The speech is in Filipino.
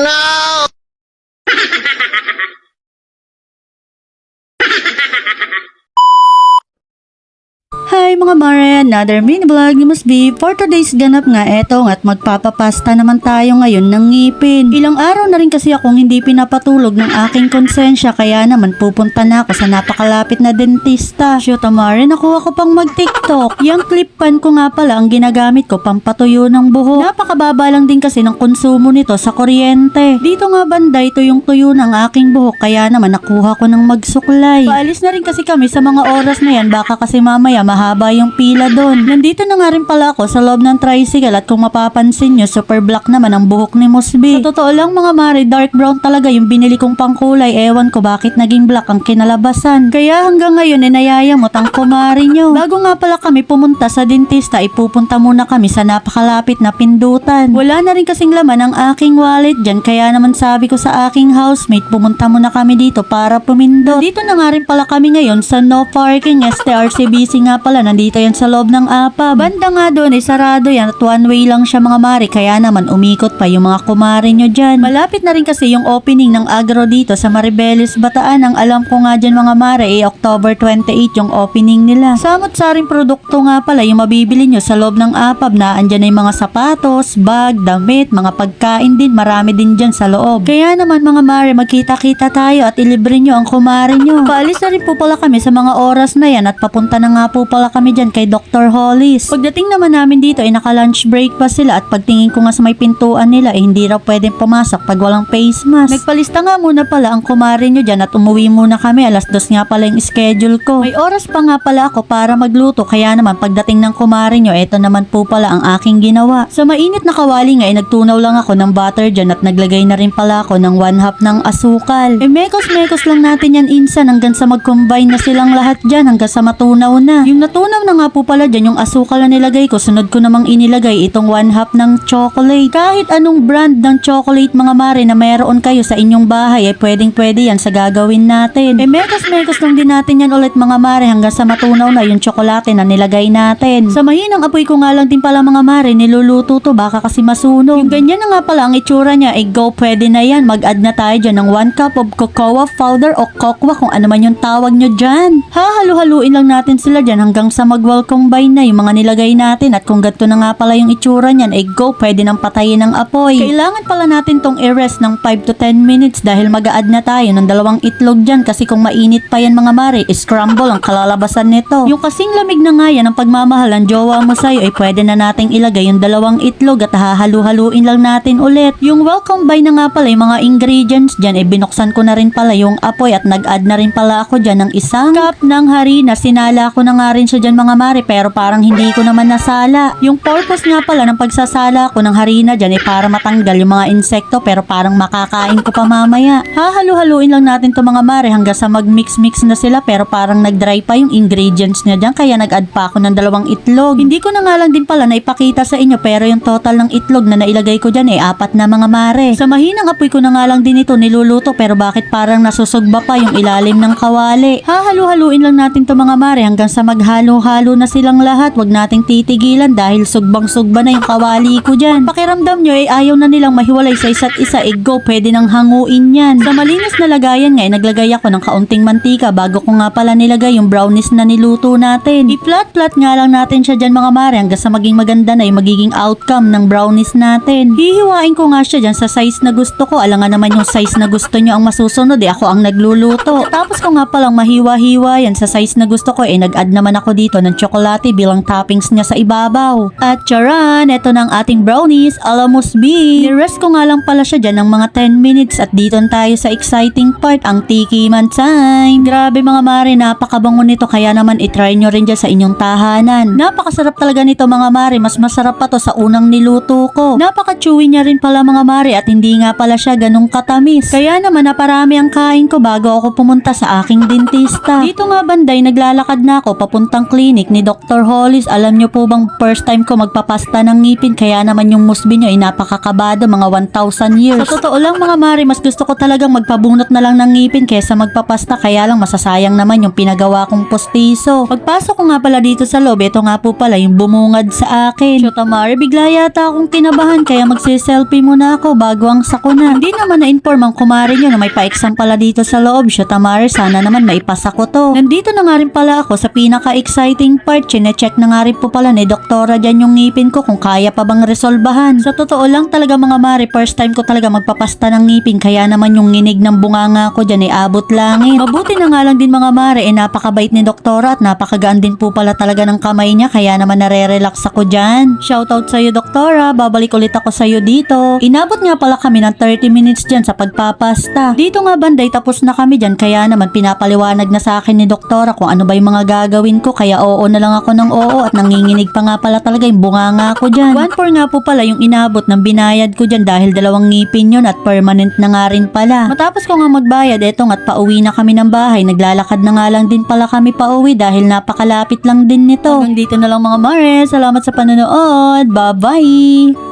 no! Hi mga mare, another mini vlog ni Mus B. For today's ganap nga eto at magpapapasta naman tayo ngayon ng ngipin. Ilang araw na rin kasi akong hindi pinapatulog ng aking konsensya kaya naman pupunta na ako sa napakalapit na dentista. Shoot mare, nakuha ko pang mag-tiktok. Yung clip pan ko nga pala ang ginagamit ko pampatuyo ng buhok. Napakababa lang din kasi ng konsumo nito sa kuryente. Dito nga banda ito yung tuyo ng aking buhok kaya naman nakuha ko ng magsuklay. Paalis na rin kasi kami sa mga oras na yan baka kasi mamaya mahaba yung pila doon. Nandito na nga rin pala ako sa loob ng tricycle at kung mapapansin nyo, super black naman ang buhok ni Musby. Sa totoo lang mga mare, dark brown talaga yung binili kong pangkulay. Ewan ko bakit naging black ang kinalabasan. Kaya hanggang ngayon, inayayamot ang kumari nyo. Bago nga pala kami pumunta sa dentista, ipupunta muna kami sa napakalapit na pindutan. Wala na rin kasing laman ang aking wallet dyan, kaya naman sabi ko sa aking housemate, pumunta muna kami dito para pumindot. Dito na nga rin pala kami ngayon sa no parking STRCBC nga pala, nandito yan sa loob ng APA. Banda nga doon, eh, sarado yan at one way lang siya mga mari, kaya naman umikot pa yung mga kumari nyo dyan. Malapit na rin kasi yung opening ng agro dito sa Maribeles Bataan. Ang alam ko nga dyan mga mare, eh, October 28 yung opening nila. Samot-saring produkto nga pala yung mabibili nyo sa loob ng APAB na andyan yung mga sapatos, bag, damit, mga pagkain din, marami din dyan sa loob. Kaya naman mga mare, magkita-kita tayo at ilibre nyo ang kumari nyo. Paalis na rin po pala kami sa mga oras na yan at papunta na nga po pala kami dyan kay Dr. Hollis. Pagdating naman namin dito ay naka-lunch break pa sila at pagtingin ko nga sa may pintuan nila eh hindi raw pwedeng pumasok pag walang face mask. Nagpalista nga muna pala ang kumari nyo dyan at umuwi muna kami alas dos nga pala yung schedule ko. May oras pa nga pala ako para magluto kaya naman pagdating ng kumari nyo eto naman po pala ang aking ginawa. Sa mainit na kawali nga ay nagtunaw lang ako ng butter dyan at naglagay na rin pala ako ng one half ng asukal. Eh mekos-mekos lang natin yan insan hanggang sa mag-combine na silang lahat dyan hanggang sa matunaw na. Yung natunaw na nga po pala dyan yung asukal na nilagay ko sunod ko namang inilagay itong one half ng chocolate. Kahit anong brand ng chocolate mga mare na meron kayo sa inyong bahay ay pwedeng pwede yan sa gagawin natin. Eh mekos-mekos lang din natin yan ulit mga mare hanggang sa matunaw na yung tsokolate na nilagay natin. Sa mahinang apoy ko nga lang din pala mga mare niluluto to baka kasi masunog. Yung ganyan na nga pala ang itsura niya eh go pwede na yan. Mag-add na tayo dyan ng 1 cup of cocoa powder o kokwa kung ano man yung tawag nyo dyan. Hahalu-haluin lang natin sila dyan hanggang sa mag-well combine na yung mga nilagay natin at kung ganito na nga pala yung itsura niyan eh go pwede nang patayin ng apoy. Kailangan pala natin tong i-rest ng 5 to 10 minutes dahil mag-add na tayo ng dalawang itlog dyan kasi kung mainit pa yan mga mare, scramble ang kalalabasan nito. Yung kasing lamig na nga yan ang pagmamahal ng jowa mo sa'yo ay pwede na nating ilagay yung dalawang itlog at hahalu-haluin lang natin ulit. Yung well combine na nga pala yung mga ingredients dyan eh binuksan ko na rin pala yung apoy at nag-add na rin pala ako dyan ng isang cup ng harina. Sinala ko na nga rin siya dyan mga mare pero parang hindi ko naman nasala. Yung purpose nga pala ng pagsasala ko ng harina dyan eh para matanggal yung mga insekto pero parang makakain ko pa mamaya. Hahalu-haluin lang natin to mga mare hanggang sa mag-mix-mix na sila pero parang nag-dry pa yung ingredients niya dyan kaya nag-add pa ako ng dalawang itlog. Hindi ko na nga lang din pala na ipakita sa inyo pero yung total ng itlog na nailagay ko dyan eh apat na mga mare. Sa mahinang apoy ko na nga lang din ito niluluto pero bakit parang nasusugba pa yung ilalim ng kawali. Hahalu-haluin lang natin to mga mare hanggang sa maghalo-halo na silang lahat. Huwag nating titigilan dahil sugbang-sugba na yung kawali ko dyan. Pakiramdam nyo eh ayaw na nilang mahiwalay sa isa't isa eh go pwede nang hanguin yan. Sa malinis na lagayan nga eh naglagay ako ng kaunting mantika bago ko nga pala nilagay yung brownies na niluto natin. I-flat-flat nga lang natin siya dyan mga mare hanggang sa maging maganda na yung magiging outcome ng brownies natin. Hihiwain ko nga siya dyan sa size na gusto ko. Alangan naman yung size na gusto nyo ang masusunod eh ako ang nagluluto. Tapos ko nga palang mahiwa-hiwa yan sa size na gusto ko eh nag-add naman ako dito ng tsokolate bilang toppings niya sa ibabaw. At charan, eto na ating brownies, alamos B. Nirest ko nga lang pala siya dyan ng mga 10 minutes at dito tayo sa exciting part, ang tiki man time. Grabe mga mare, napakabango nito kaya naman itry nyo rin dyan sa inyong tahanan. Napakasarap talaga nito mga mare, mas masarap pa to sa unang niluto ko. Napaka-chewy niya rin pala mga mare at hindi nga pala siya ganong katamis. Kaya naman naparami ang kain ko bago ako pumunta sa aking dentista. Dito nga banday, naglalakad na ako papuntang clinic ni Dr. Hollis. Alam nyo po bang first time ko magpapasta ng ngipin kaya naman yung musbi nyo ay napakakabado mga 1,000 years. Sa totoo lang mga mare, mas gusto ko talagang magpabunot na lang ng ngipin kesa magpapasta kaya lang masasayang naman yung pinagawa kong postiso. Pagpasok ko nga pala dito sa loob, ito nga po pala yung bumungad sa akin. Shoot mare, bigla yata akong kinabahan kaya magsiselfie muna ako bago ang sakuna. Hindi naman na-inform ang kumare nyo na may pa-exam pala dito sa loob. Shoot mare, sana naman maipasa ko to. Nandito na nga rin pala ako sa pinaka-exciting part. Chine-check na nga rin po pala ni doktora dyan yung ngipin ko kung kaya pa bang resolbahan. Sa totoo lang talaga mga mare, first time ko talaga magpapasta ng ngipin kaya naman yung nginig ng bunganga ko dyan ay abot langit. Mabuti na nga lang din mga mare, eh napakabait ni doktora at napakagaan din po pala talaga ng kamay niya kaya naman nare-relax ako dyan. Shoutout sa'yo doktora, babalik ulit ako sa'yo dito. Inabot nga pala kami ng 30 minutes dyan sa pagpapasta. Dito nga banday tapos na kami dyan kaya naman pinapaliwanag na sa akin ni doktora kung ano ba yung mga gagawin ko kaya oo na lang ako ng oo at nanginginig pa nga pala talaga yung bunganga ko dyan. 1-4 nga po pala yung inabot ng binayad ko dyan dahil dalawang ngipin yun at permanent na nga rin pala. Matapos ko nga magbayad, eto nga't pauwi na kami ng bahay. Naglalakad na nga lang din pala kami pauwi dahil napakalapit lang din nito. Hanggang dito na lang mga mare. Salamat sa panonood. Bye-bye!